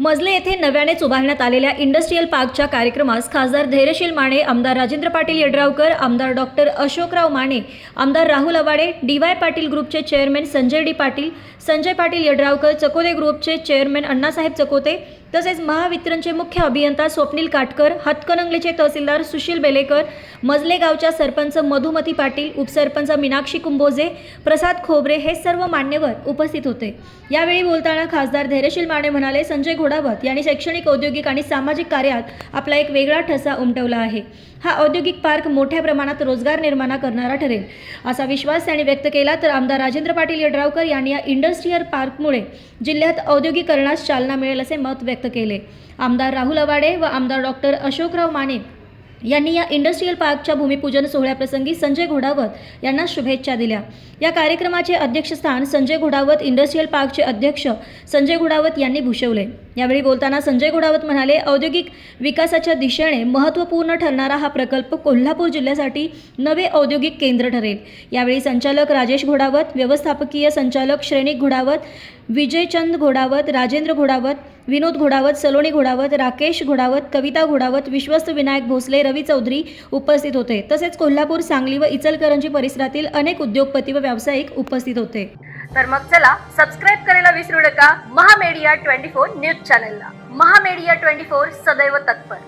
मजले येथे नव्यानेच उभारण्यात आलेल्या इंडस्ट्रीयल पार्कच्या कार्यक्रमास खासदार धैर्यशील माने आमदार राजेंद्र पाटील यड्रावकर आमदार डॉक्टर अशोकराव माने आमदार राहुल अवाडे डी वाय पाटील ग्रुपचे चेअरमॅन संजय डी पाटील संजय पाटील यड्रावकर चकोते ग्रुपचे चेअरमॅन अण्णासाहेब चकोते तसेच महावितरणचे मुख्य अभियंता स्वप्नील काटकर हातकणंगलेचे तहसीलदार सुशील बेलेकर मजले गावच्या सरपंच मधुमती पाटील उपसरपंच मीनाक्षी कुंभोजे प्रसाद खोबरे हे सर्व मान्यवर उपस्थित होते. यावेळी बोलताना खासदार धैर्यशील माने म्हणाले संजय घोडावत यांनी शैक्षणिक औद्योगिक आणि सामाजिक कार्यात आपला एक वेगळा ठसा उमटवला आहे. हा औद्योगिक पार्क मोठ्या प्रमाणात रोजगार निर्माण करणारा ठरेल. असा विश्वास त्यांनी व्यक्त केला तर आमदार राजेंद्र पाटील यड्रावकर यांनी या इंडस्ट्रीयल पार्कमुळे जिल्ह्यात औद्योगिकरणास चालना मिळेल असे मत व्यक्त केले. आमदार राहुल अवाडे व आमदार डॉक्टर अशोकराव माने यांनी या इंडस्ट्रीयल पार्कच्या भूमिपूजन सोहळ्याप्रसंगी संजय घोडावत यांना शुभेच्छा दिल्या. या कार्यक्रमाचे अध्यक्षस्थान संजय घोडावत इंडस्ट्रीयल पार्कचे अध्यक्ष संजय घोडावत यांनी भूषवले. यावेळी बोलताना संजय घोडावत म्हणाले औद्योगिक विकासाच्या दिशेने महत्त्वपूर्ण ठरणारा हा प्रकल्प कोल्हापूर जिल्ह्यासाठी नवे औद्योगिक केंद्र ठरेल. यावेळी संचालक राजेश घोडावत व्यवस्थापकीय संचालक श्रेणिक घोडावत विजयचंद घोडावत राजेंद्र घोडावत विनोद घोडावत सलोनी घोडावत राकेश घोडावत कविता घोडावत विश्वस्त विनायक भोसले रवी चौधरी उपस्थित होते. तसेच कोल्हापूर सांगली व इचलकरंजी परिसरातील अनेक उद्योगपती व व्यावसायिक उपस्थित होते. तर मग चला सबस्क्राईब करायला विसरू नका. महामेडिया ट्वेंटी फोर न्यूज चॅनलला. महामेडिया ट्वेंटी फोर सदैव तत्पर.